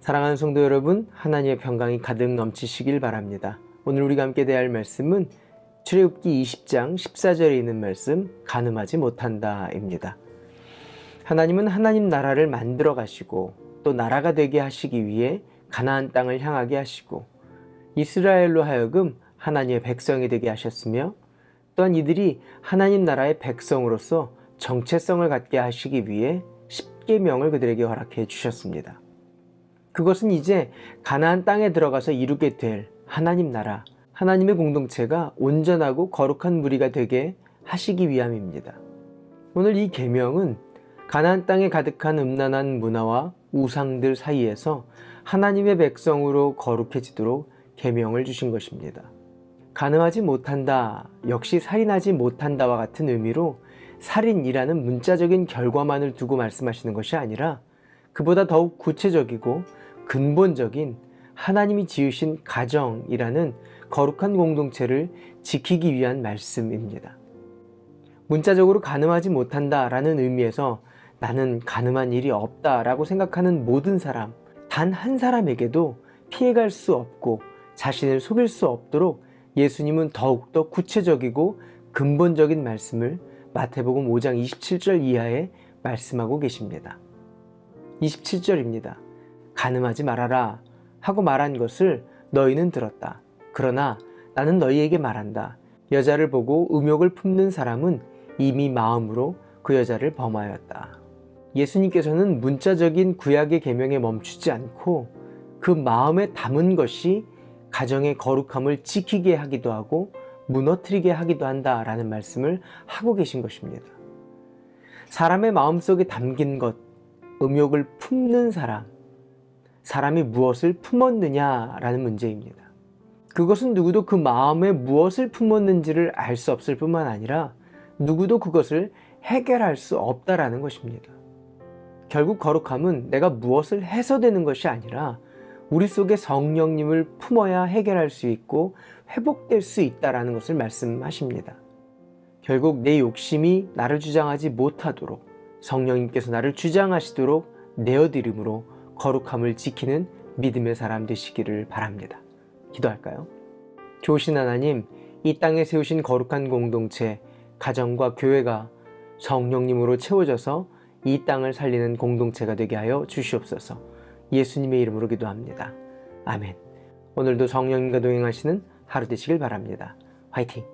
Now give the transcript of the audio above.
사랑하는 성도 여러분, 하나님의 평강이 가득 넘치시길 바랍니다. 오늘 우리가 함께 대할 말씀은 출애굽기 20장 14절에 있는 말씀 가늠하지 못한다입니다. 하나님은 하나님 나라를 만들어 가시고 또 나라가 되게 하시기 위해 가나안 땅을 향하게 하시고 이스라엘로 하여금 하나님의 백성이 되게 하셨으며 또한 이들이 하나님 나라의 백성으로서 정체성을 갖게 하시기 위해 십계명을 그들에게 허락해 주셨습니다. 그것은 이제 가나안 땅에 들어가서 이루게 될 하나님 나라, 하나님의 공동체가 온전하고 거룩한 무리가 되게 하시기 위함입니다. 오늘 이 계명은 가나안 땅에 가득한 음란한 문화와 우상들 사이에서 하나님의 백성으로 거룩해지도록 계명을 주신 것입니다. 가늠하지 못한다, 역시 살인하지 못한다와 같은 의미로 살인이라는 문자적인 결과만을 두고 말씀하시는 것이 아니라 그보다 더욱 구체적이고 근본적인 하나님이 지으신 가정이라는 거룩한 공동체를 지키기 위한 말씀입니다. 문자적으로 가늠하지 못한다 라는 의미에서 나는 가늠한 일이 없다 라고 생각하는 모든 사람, 단 한 사람에게도 피해갈 수 없고 자신을 속일 수 없도록 예수님은 더욱더 구체적이고 근본적인 말씀을 마태복음 5장 27절 이하에 말씀하고 계십니다. 27절입니다. 가늠하지 말아라 하고 말한 것을 너희는 들었다. 그러나 나는 너희에게 말한다. 여자를 보고 음욕을 품는 사람은 이미 마음으로 그 여자를 범하였다. 예수님께서는 문자적인 구약의 계명에 멈추지 않고 그 마음에 담은 것이 가정의 거룩함을 지키게 하기도 하고 무너뜨리게 하기도 한다라는 말씀을 하고 계신 것입니다. 사람의 마음속에 담긴 것, 음욕을 품는 사람, 사람이 무엇을 품었느냐라는 문제입니다. 그것은 누구도 그 마음에 무엇을 품었는지를 알 수 없을 뿐만 아니라 누구도 그것을 해결할 수 없다라는 것입니다. 결국 거룩함은 내가 무엇을 해서 되는 것이 아니라 우리 속에 성령님을 품어야 해결할 수 있고 회복될 수 있다라는 것을 말씀하십니다. 결국 내 욕심이 나를 주장하지 못하도록 성령님께서 나를 주장하시도록 내어드림으로 거룩함을 지키는 믿음의 사람 되시기를 바랍니다. 기도할까요? 좋으신 하나님, 이 땅에 세우신 거룩한 공동체, 가정과 교회가 성령님으로 채워져서 이 땅을 살리는 공동체가 되게 하여 주시옵소서. 예수님의 이름으로 기도합니다. 아멘. 오늘도 성령님과 동행하시는 하루 되시길 바랍니다. 화이팅!